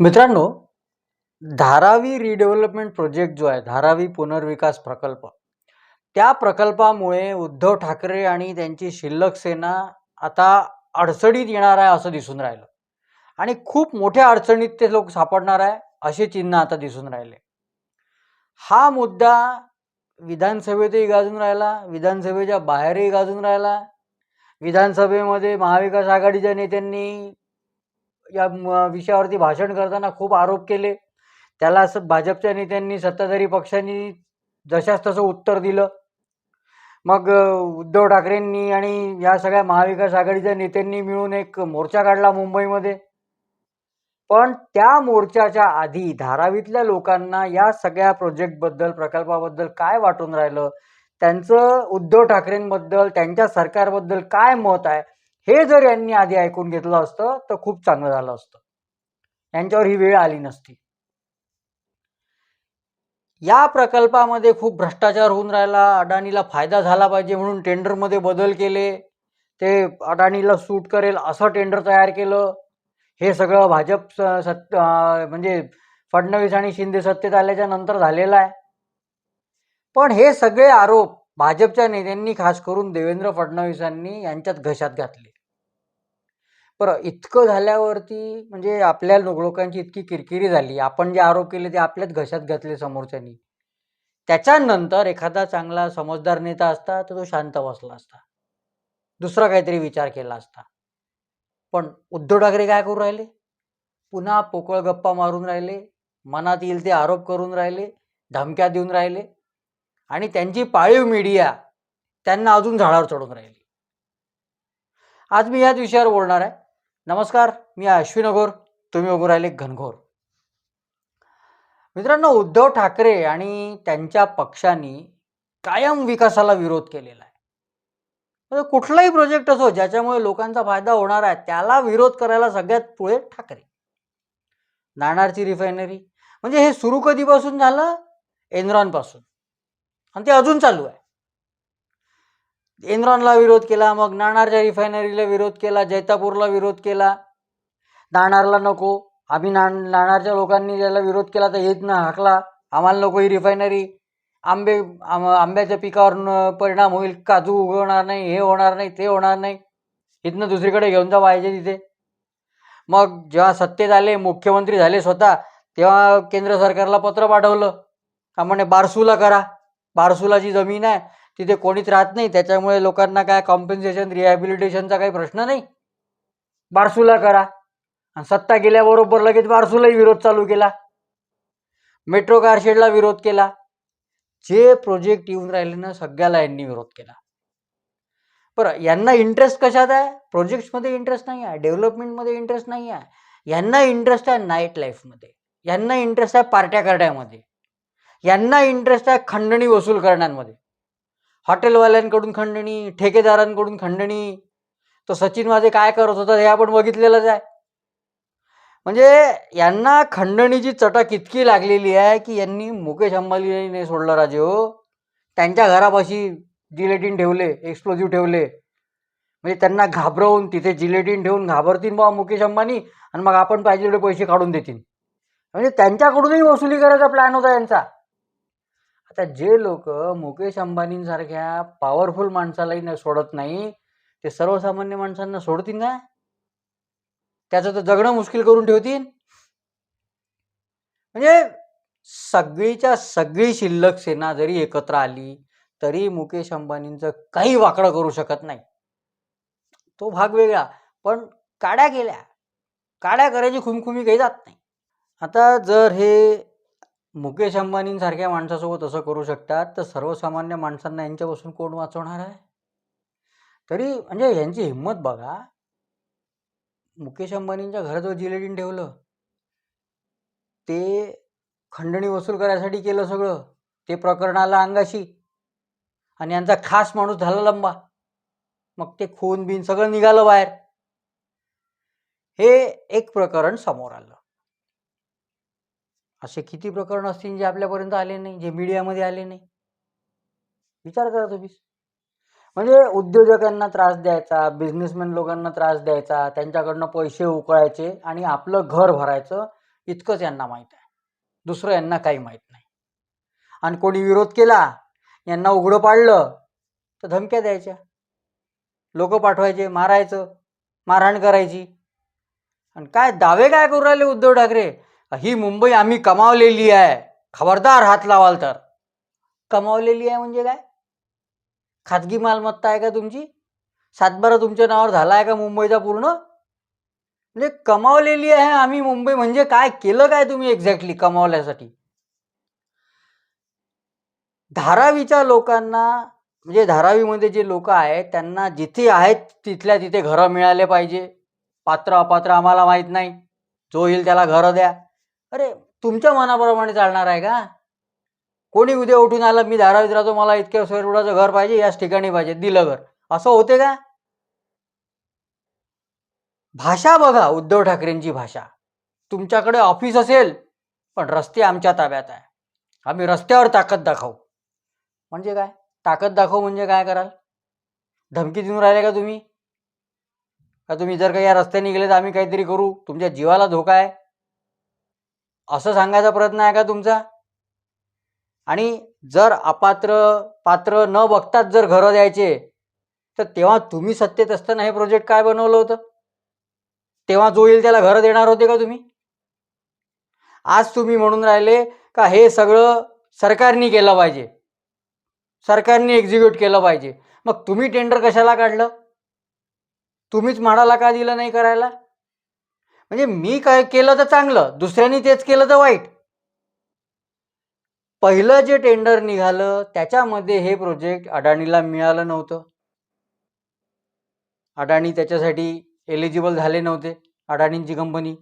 मित्रांनो, Dharavi redevelopment project जो आहे, धारावी पुनर्विकास प्रकल्प, त्या प्रकल्पामुळे उद्धव ठाकरे आणि त्यांची शिल्लक सेना आता अडचणीत येणार आहे असं दिसून राहिलं आणि खूप मोठ्या अडचणीत ते लोक सापडणार आहे, असे चिन्ह आता दिसून राहिले. हा मुद्दा विधानसभेतही गाजून राहिला, विधानसभेच्या बाहेरही गाजून राहिला. विधानसभेमध्ये महाविकास आघाडीच्या नेत्यांनी या म विषयावरती भाषण करताना खूप आरोप केले. त्याला असं भाजपच्या नेत्यांनी, सत्ताधारी पक्षांनी जशास तसं उत्तर दिलं. मग उद्धव ठाकरेंनी आणि या सगळ्या महाविकास आघाडीच्या नेत्यांनी मिळून एक मोर्चा काढला मुंबईमध्ये. पण त्या मोर्चाच्या आधी धारावीतल्या लोकांना या सगळ्या प्रोजेक्टबद्दल, प्रकल्पाबद्दल काय वाटून राहिलं, त्यांचं उद्धव ठाकरेंबद्दल, त्यांच्या सरकारबद्दल काय मत आहे, हे जर यांनी आधी ऐकून घेतलं असतं, तर खूप चांगलं झालं असतं. यांच्यावर ही वेळ आली नसती. या प्रकल्पामध्ये खूप भ्रष्टाचार होऊन राहिला. अडाणीला फायदा झाला पाहिजे म्हणून टेंडरमध्ये बदल केले. ते अडाणीला सूट करेल असं टेंडर तयार केलं. हे सगळं भाजप सत् म्हणजे फडणवीस आणि शिंदे सत्तेत आल्याच्यानंतर झालेलं आहे. पण हे सगळे आरोप भाजपच्या नेत्यांनी खास करून देवेंद्र फडणवीसांनी यांच्यात घशात घातले. बरं इतकं झाल्यावरती म्हणजे आपल्या लोकांची इतकी किरकिरी झाली. आपण जे आरोप केले ते आपल्याच घशात घातले समोरच्यानी. त्याच्यानंतर एखादा चांगला समजदार नेता असता तर तो शांत बसला असता. दुसरा काहीतरी विचार केला असता. पण उद्धव ठाकरे काय करू राहिले? पुन्हा पोकळ गप्पा मारून राहिले. मनात येईल ते आरोप करून राहिले. धमक्या देऊन राहिले आणि त्यांची पाळीव मीडिया त्यांना अजून झाडावर चढून राहिली. आज मी याच विषयावर बोलणार आहे. नमस्कार, मी अश्विन अघोर. तुम्ही उभं राहिले घनघोर. मित्रांनो, उद्धव ठाकरे आणि त्यांच्या पक्षाने कायम विकासाला विरोध केलेला आहे. म्हणजे कुठलाही प्रोजेक्ट असो ज्याच्यामुळे लोकांचा फायदा होणार आहे, त्याला विरोध करायला सगळ्यात पुढे ठाकरे. नाणारची रिफायनरी म्हणजे हे सुरू कधीपासून झालं? एनरॉनपासून आणि ते अजून चालू आहे. एनरॉनला विरोध केला, मग नाणारच्या रिफायनरीला विरोध केला, जैतापूरला विरोध केला. नाणारला नको. आम्ही ना नाणारच्या लोकांनी ज्याला विरोध केला तर इथनं हाकला. आम्हाला नको ही रिफायनरी. आंबे आम आंब्याच्या पिकावर परिणाम होईल. काजू उगवणार नाही, हे होणार नाही, ते होणार नाही. इथनं दुसरीकडे घेऊन जा पाहिजे तिथे. मग जेव्हा सत्तेत आले, मुख्यमंत्री झाले स्वतः, तेव्हा केंद्र सरकारला पत्र पाठवलं. का म्हणे बारसूला करा. बारसूला जी जमीन आहे तिथे कोणीच राहत नाही. त्याच्यामुळे लोकांना काय कॉम्पेन्सेशन, रिहॅबिलिटेशनचा काही प्रश्न नाही. बारसूला करा. आणि सत्ता गेल्याबरोबर लगेच बारसूलाही विरोध चालू केला. मेट्रो कारशेडला विरोध केला. जे प्रोजेक्ट येऊन राहिले ना सगळ्याला यांनी विरोध केला. बरं यांना इंटरेस्ट कशात आहे? प्रोजेक्ट्समध्ये इंटरेस्ट नाही आहे. डेव्हलपमेंटमध्ये इंटरेस्ट नाही आहे. यांना इंटरेस्ट आहे नाईट लाईफमध्ये. यांना इंटरेस्ट आहे पार्ट्या करण्यामध्ये. यांना इंटरेस्ट आहे खंडणी वसूल करण्यामध्ये. हॉटेलवाल्यांकडून खंडणी, ठेकेदारांकडून खंडणी. तो सचिन वाजे काय करत होता हे आपण बघितलेलंच आहे. म्हणजे यांना खंडणीची चटक इतकी लागलेली आहे की यांनी मुकेश अंबानीने नाही सोडलं राजे हो. त्यांच्या घरापाशी जिलेटिन ठेवले, एक्सप्लोजिव्ह ठेवले. म्हणजे त्यांना घाबरवून तिथे जिलेटिन ठेवून घाबरतील बुवा मुकेश अंबानी आणि मग आपण पाहिजे पैसे काढून देतील. म्हणजे त्यांच्याकडूनही वसुली करायचा प्लॅन होता यांचा. आता जे लोक मुकेश अंबानींसारख्या पॉवरफुल माणसालाही न सोडत नाही, ते सर्वसामान्य माणसांना सोडतील का? त्याचं तर जगणं मुश्किल करून ठेवतील. म्हणजे सगळीच्या सगळी शिल्लक सेना जरी एकत्र आली, तरी मुकेश अंबानींचं काही वाकडं करू शकत नाही. तो भाग वेगळा. पण काड्या केल्या. काड्या करायची खुमखुमी काही जात नाही. आता जर हे मुकेश अंबानींसारख्या माणसासोबत असं करू शकतात, तर सर्वसामान्य माणसांना यांच्यापासून कोण वाचवणार आहे? तरी म्हणजे यांची हिंमत बघा. मुकेश अंबानींच्या घराजवळ जिलेटिन ठेवलं. ते खंडणी वसूल करायसाठी केलं सगळं. ते प्रकरण आलं अंगाशी. आणि यांचा खास माणूस झाला लंबा. मग ते खून-बिन सगळं निघालं बाहेर. हे एक प्रकरण समोर आलं. असे किती प्रकरण असतील जे आपल्यापर्यंत आले नाही, जे मीडियामध्ये आले नाही? विचार करा तुम्ही. म्हणजे उद्योजकांना त्रास द्यायचा, बिझनेसमॅन लोकांना त्रास द्यायचा, त्यांच्याकडनं पैसे उकळायचे आणि आपलं घर भरायचं इतकंच यांना माहीत आहे. दुसरं यांना काही माहीत नाही. आणि कोणी विरोध केला यांना उघडं पाडलं तर धमक्या द्यायच्या. लोक पाठवायचे मारायचं मारहाण करायची. आणि काय दावे काय करू राहिले उद्धव ठाकरे? ही मुंबई आम्ही कमावलेली आहे. खबरदार हात लावाल तर. कमावलेली आहे म्हणजे काय? खाजगी मालमत्ता आहे का तुमची? सातबारा तुमच्या नावावर झाला आहे का मुंबईचा पूर्ण? म्हणजे कमावलेली आहे आम्ही मुंबई म्हणजे काय? केलं काय तुम्ही एक्झॅक्टली कमावल्यासाठी? धारावीच्या लोकांना म्हणजे धारावीमध्ये जे लोक आहेत त्यांना जिथे आहेत तिथल्या तिथे घरं मिळाले पाहिजे. पात्र अपात्र आम्हाला माहीत नाही. जो येईल त्याला घरं द्या. अरे तुमच्या मनाप्रमाणे चालणार आहे का? कोणी उद्या उठून आलं मी धारावीत राहतो मला इतक्या स्क्वेअर घर पाहिजे याच ठिकाणी पाहिजे दिलं घर. असं होते का? भाषा बघा उद्धव ठाकरेंची भाषा. तुमच्याकडे ऑफिस असेल पण रस्ते आमच्या ताब्यात आहे. आम्ही रस्त्यावर ताकद दाखवू. म्हणजे काय? ताकद दाखवू म्हणजे काय कराल? धमकी देऊन राहिले का तुम्ही? का तुम्ही जर का या रस्त्याने गेले तर आम्ही काहीतरी करू? तुमच्या जीवाला धोका आहे? असं सांगायचा प्रयत्न आहे का तुमचा? आणि जर अपात्र पात्र न बघताच जर घरं द्यायचे तर तेव्हा तुम्ही सत्तेत असताना हे प्रोजेक्ट काय बनवलं होतं? तेव्हा जो येईल त्याला घरं देणार होते का तुम्ही? आज तुम्ही म्हणून राहिले का हे सगळं सरकारने केलं पाहिजे. सरकारने एक्झिक्यूट केलं पाहिजे. मग तुम्ही टेंडर कशाला काढलं? तुम्हीच म्हाडाला का दिलं नाही करायला? म्हणजे मी काय केलं तर चांगलं दुसऱ्यांनी तेच केलं तर वाईट. पहिलं जे टेंडर निघालं त्याच्यामध्ये हे प्रोजेक्ट अडाणीला मिळालं नव्हतं. अडाणी त्याच्यासाठी एलिजिबल झाले नव्हते अडाणींची कंपनी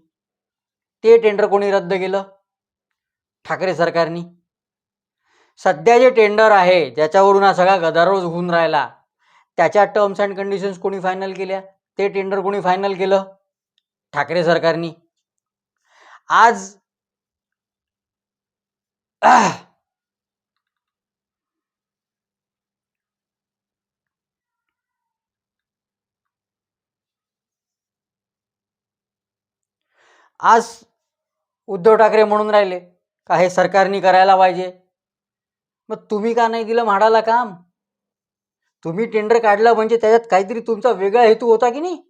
ते टेंडर कोणी रद्द केलं? ठाकरे सरकारनी. सध्या जे टेंडर आहे ज्याच्यावरून हा सगळा गदारोळ होऊन राहिला त्याच्या टर्म्स अँड कंडिशन्स कोणी फायनल केल्या? ते टेंडर कोणी फायनल केलं? ठाकरे सरकारनी. आज आज उद्धव ठाकरे म्हणून राहिले का हे सरकारनी करायला पाहिजे. मग तुम्ही का नाही दिलं म्हाडाला काम? तुम्ही टेंडर काढलं म्हणजे त्याच्यात काहीतरी तुमचा वेगळा हेतू होता की नाही?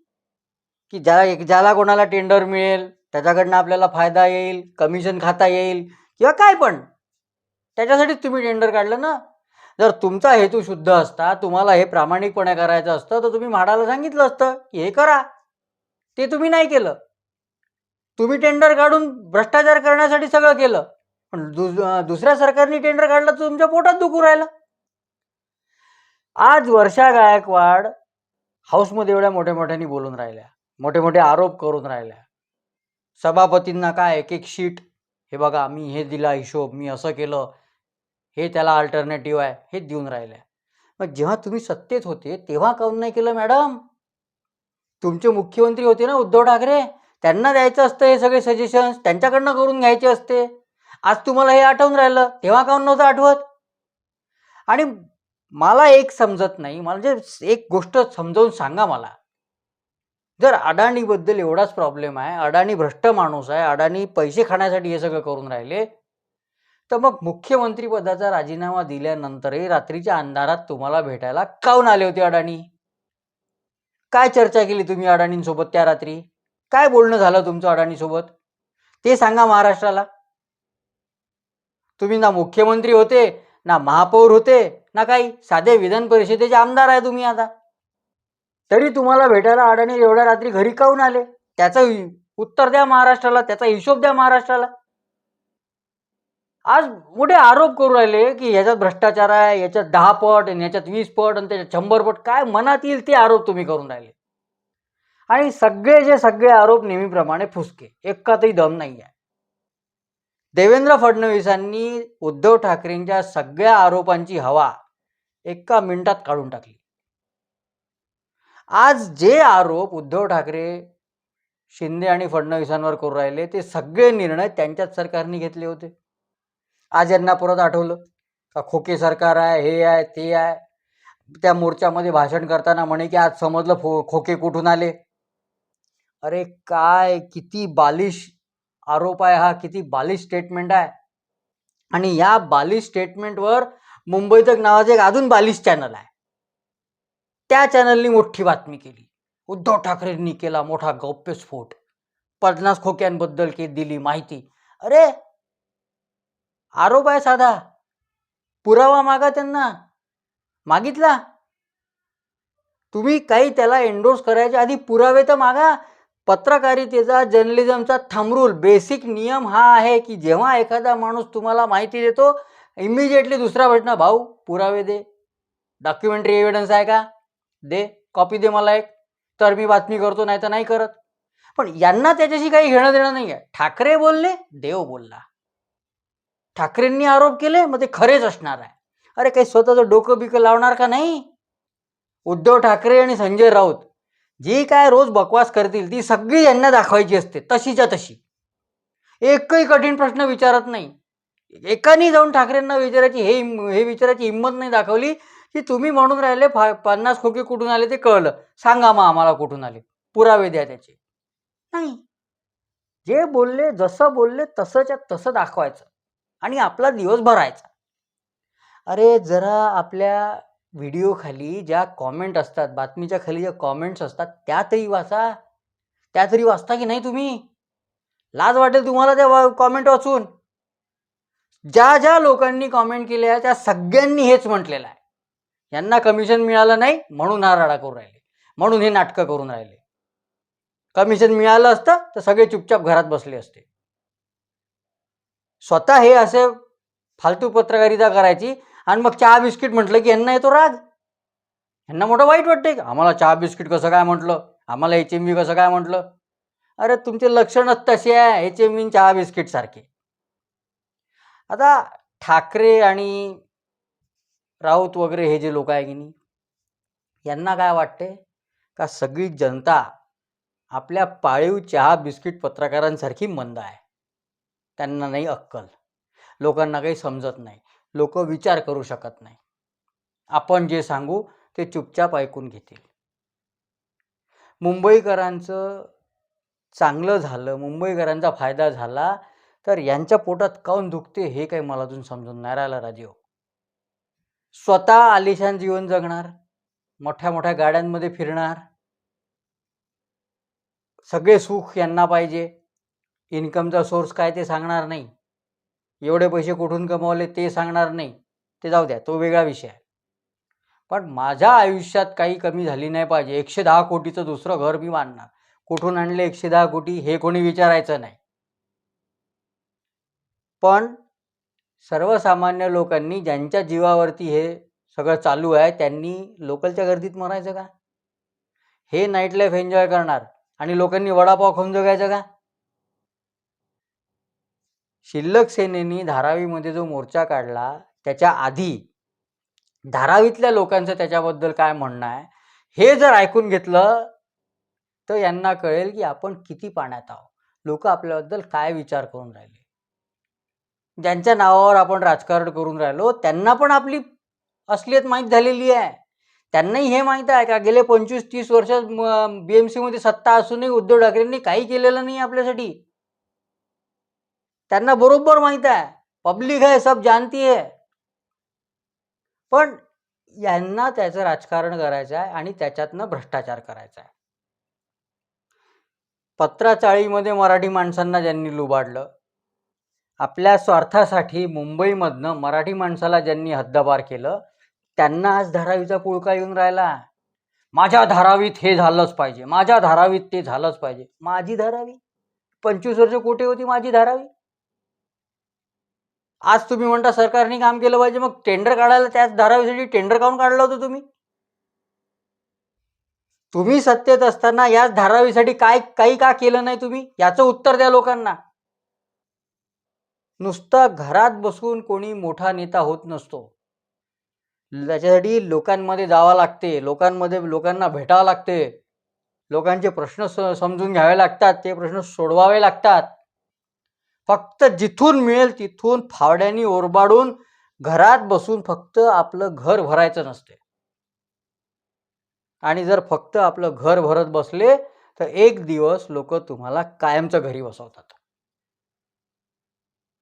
की ज्या ज्याला कोणाला टेंडर मिळेल त्याच्याकडनं आपल्याला फायदा येईल कमिशन खाता येईल किंवा काय पण. त्याच्यासाठीच तुम्ही टेंडर काढलं ना. जर तुमचा हेतू शुद्ध असता तुम्हाला हे प्रामाणिकपणे करायचं असतं तर तुम्ही म्हाडाला सांगितलं असतं की हे करा. ते तुम्ही नाही केलं. तुम्ही टेंडर काढून भ्रष्टाचार करण्यासाठी सगळं केलं. पण दुस दुसऱ्या सरकारने टेंडर काढलं तर तुमच्या पोटात दुखू राहिलं. आज वर्षा गायकवाड हाऊसमध्ये एवढ्या मोठ्या मोठ्याने बोलून राहिल्या. मोठे मोठे आरोप करून राहिल्या सभापतींना काय एक एक शीट? हे बघा मी हे दिला हिशोब मी असं केलं. हे त्याला अल्टरनेटिव्ह आहे हे देऊन राहिल्या मग जेव्हा तुम्ही सत्तेत होते तेव्हा काऊन नाही केलं मॅडम तुमचे मुख्यमंत्री होते ना उद्धव ठाकरे? त्यांना द्यायचं असतं हे सगळे सजेशन्स त्यांच्याकडनं करून घ्यायचे असते. आज तुम्हाला हे आठवून राहिलं तेव्हा काऊन नव्हतं आठवत? आणि मला एक समजत नाही मला जे एक गोष्ट समजावून सांगा मला. जर अडाणीबद्दल एवढाच प्रॉब्लेम आहे अडाणी भ्रष्ट माणूस आहे अडाणी पैसे खाण्यासाठी हे सगळं करून राहिले तर मग मुख्यमंत्रीपदाचा राजीनामा दिल्यानंतरही रात्रीच्या अंधारात तुम्हाला भेटायला काऊन आले होते अडाणी? काय चर्चा केली तुम्ही अडाणींसोबत त्या रात्री? काय बोलणं झालं तुमचं अडाणीसोबत? ते सांगा महाराष्ट्राला. तुम्ही ना मुख्यमंत्री होते ना महापौर होते ना काही साधे विधान परिषदेचे आमदार आहे तुम्ही आता. तरी तुम्हाला भेटायला अडाणी एवढ्या रात्री घरी काऊन आले? त्याचं उत्तर द्या महाराष्ट्राला त्याचा हिशोब द्या महाराष्ट्राला. आज मोठे आरोप करू राहिले की याच्यात भ्रष्टाचार आहे याच्यात दहा पट आणि याच्यात वीस पट आणि त्याच्यात शंभर पट. काय मनात येईल ते आरोप तुम्ही करून राहिले. आणि सगळे जे सगळे आरोप नेहमीप्रमाणे फुसके. एकातही दम नाही आहे देवेंद्र फडणवीसांनी उद्धव ठाकरेंच्या सगळ्या आरोपांची हवा एका मिनिटात काढून टाकली. आज जे आरोप उद्धव ठाकरे शिंदे आणि फडणवीसांवर करू राहिले ते सगळे निर्णय त्यांच्याच सरकारने घेतले होते. आज यांना परत आठवलं का खोके सरकार आहे हे आहे ते आहे. त्या मोर्चामध्ये भाषण करताना म्हणे की आज समजलं फो खोके कुठून आले? अरे काय किती बालिश आरोप आहे हा किती बालिश स्टेटमेंट आहे. आणि या बालिश स्टेटमेंटवर मुंबई तक नावाचं एक अजून बालिश चॅनल आहे. त्या चॅनलनी मोठी बातमी केली. उद्धव ठाकरेंनी केला मोठा गौप्यस्फोट पन्नास खोक्यांबद्दल के दिली माहिती. अरे! आरोप आहे साधा. पुरावा मागा त्यांना. मागितला. तुम्ही काही त्याला एन्डोर्स करायच्या आधी पुरावे तर मागा. पत्रकारितेचा जर्नलिझमचा थमरूल बेसिक नियम हा आहे की जेव्हा एखादा माणूस तुम्हाला माहिती देतो इमिजिएटली दुसरा प्रश्न भाऊ पुरावे दे. डॉक्युमेंटरी एव्हिडन्स आहे का? दे कॉपी दे मला एक. तर मी बातमी करतो नाही तर नाही करत. पण यांना त्याच्याशी काही घेणं देणं नाही आहे ठाकरे बोलले देव बोलला. ठाकरेंनी आरोप केले मग ते खरेच असणार आहे. अरे काही स्वतःचं डोकं बिकं लावणार का नाही? उद्धव ठाकरे आणि संजय राऊत जी काय रोज बकवास करतील ती सगळी यांना दाखवायची असते तशीच्या तशी. एकही कठीण प्रश्न विचारत नाही. एकानी जाऊन ठाकरेंना विचारायची हे हे विचारायची हिंमत नाही दाखवली की तुम्ही म्हणून राहिले फा पन्नास खोके कुठून आले ते कळलं. सांगा मग आम्हाला कुठून आले. पुरावे द्या त्याचे. नाही. जे बोलले जसं बोलले तसंच्या तसं दाखवायचं. आणि आपला दिवस भरायचा. अरे जरा आपल्या व्हिडिओ खाली ज्या कॉमेंट असतात बातमीच्या खाली ज्या कॉमेंट्स असतात त्या तरी वाचा. त्या तरी वाचता की नाही तुम्ही? लाज वाटेल तुम्हाला त्या कॉमेंट वाचून. ज्या ज्या लोकांनी कॉमेंट केले आहे त्या सगळ्यांनी हेच म्हटलेलं आहे. यांना कमिशन मिळालं नाही म्हणून हा राडा करून राहिले. म्हणून हे नाटकं करून राहिले. कमिशन मिळालं असतं तर सगळे चुपचाप घरात बसले असते. स्वतः हे असे फालतू पत्रकारिता करायची आणि मग चहा बिस्किट म्हटलं की यांना येतो राग. यांना मोठं वाईट वाटते का? आम्हाला चहा बिस्किट कसं काय म्हटलं? आम्हाला एच एम व्ही कसं काय म्हटलं? अरे तुमचे लक्षणच तसे आहे एच एम बी चहा बिस्किट सारखे. आता ठाकरे आणि राऊत वगैरे हे जे लोक आहे की नाही यांना काय वाटते? का सगळी जनता आपल्या पाळीव चहा बिस्किट पत्रकारांसारखी मंद आहे? त्यांना नाही अक्कल. लोकांना काही समजत नाही. लोक विचार करू शकत नाही. आपण जे सांगू ते चुपचाप ऐकून घेतील. मुंबईकरांचं चांगलं झालं मुंबईकरांचा फायदा झाला तर यांच्या पोटात काऊन दुखते हे काही मला अजून समजून नाही राहिलं राजीव. स्वतः आलिशान जीवन जगणार मोठ्या मोठ्या गाड्यांमध्ये फिरणार. सगळे सुख यांना पाहिजे. इन्कमचा सोर्स काय ते सांगणार नाही. एवढे पैसे कुठून कमवले ते सांगणार नाही. ते जाऊ द्या तो वेगळा विषय आहे. पण माझ्या आयुष्यात काही कमी झाली नाही पाहिजे. एकशे दहा कोटीचं दुसरं घर मी बांधणार कुठून आणले एकशे दहा कोटी हे कोणी विचारायचं नाही. पण सर्वसामान्य लोकांनी ज्यांच्या जीवावरती हे सगळं चालू आहे त्यांनी लोकलच्या गर्दीत मरायचं का? हे नाईट लाईफ एन्जॉय करणार आणि लोकांनी वडापाव खाऊन जगायचं का? शिल्लक सेनेनी धारावीमध्ये जो मोर्चा काढला त्याच्या आधी धारावीतल्या लोकांचं त्याच्याबद्दल काय म्हणणं आहे हे जर ऐकून घेतलं तर यांना कळेल की आपण किती पाण्यात आहोत. लोक आपल्याबद्दल काय विचार करून राहिले? ज्यांच्या नावावर आपण राजकारण करून राहिलो त्यांना पण आपली असलियत माहीत झालेली आहे. त्यांनाही हे माहीत आहे का? गेले पंचवीस तीस वर्ष बी एम सीमध्ये सत्ता असूनही उद्धव ठाकरेंनी काही केलेलं नाही आपल्यासाठी. त्यांना बरोबर माहीत आहे. पब्लिक आहे सब जानती आहे. पण यांना त्याचं राजकारण करायचं आहे आणि त्याच्यातनं भ्रष्टाचार करायचा आहे. पत्राचाळीमध्ये मराठी माणसांना ज्यांनी लुबाडलं आपल्या स्वार्थासाठी मुंबईमधनं मराठी माणसाला ज्यांनी हद्दपार केलं त्यांना आज धारावीचा पुळका येऊन राहिला. माझ्या धारावीत हे झालंच पाहिजे. माझ्या धारावीत ते झालंच पाहिजे. माझी धारावी? पंचवीस वर्ष कुठे होती माझी धारावी? आज तुम्ही म्हणता सरकारने काम केलं पाहिजे मग टेंडर काढायला त्याच धारावीसाठी टेंडर काढून काढलं होतं तुम्ही? तुम्ही सत्तेत असताना याच धारावीसाठी काय काही का केलं नाही तुम्ही? याचं उत्तर द्या लोकांना. नुसतं घरात बसून कोणी मोठा नेता होत नसतो. त्याच्यासाठी लोकांमध्ये जावं लागते लोकांमध्ये लोकांना भेटावं लागते. लोकांचे प्रश्न स समजून घ्यावे लागतात ते प्रश्न सोडवावे लागतात. फक्त जिथून मिळेल तिथून फावड्यांनी ओरबाडून घरात बसून फक्त आपलं घर भरायचं नसते. आणि जर फक्त आपलं घर भरत बसले तर एक दिवस लोक तुम्हाला कायमचं घरी बसवतात.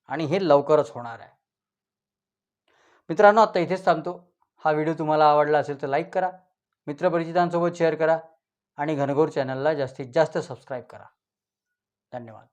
आणि हे लवकरच होणार आहे. मित्रांनो आत्ता इथेच थांबतो. हा व्हिडिओ तुम्हाला आवडला असेल तर लाईक करा मित्रपरिचितांसोबत शेअर करा आणि घनघोर चॅनलला जास्तीत जास्त सबस्क्राईब करा. धन्यवाद.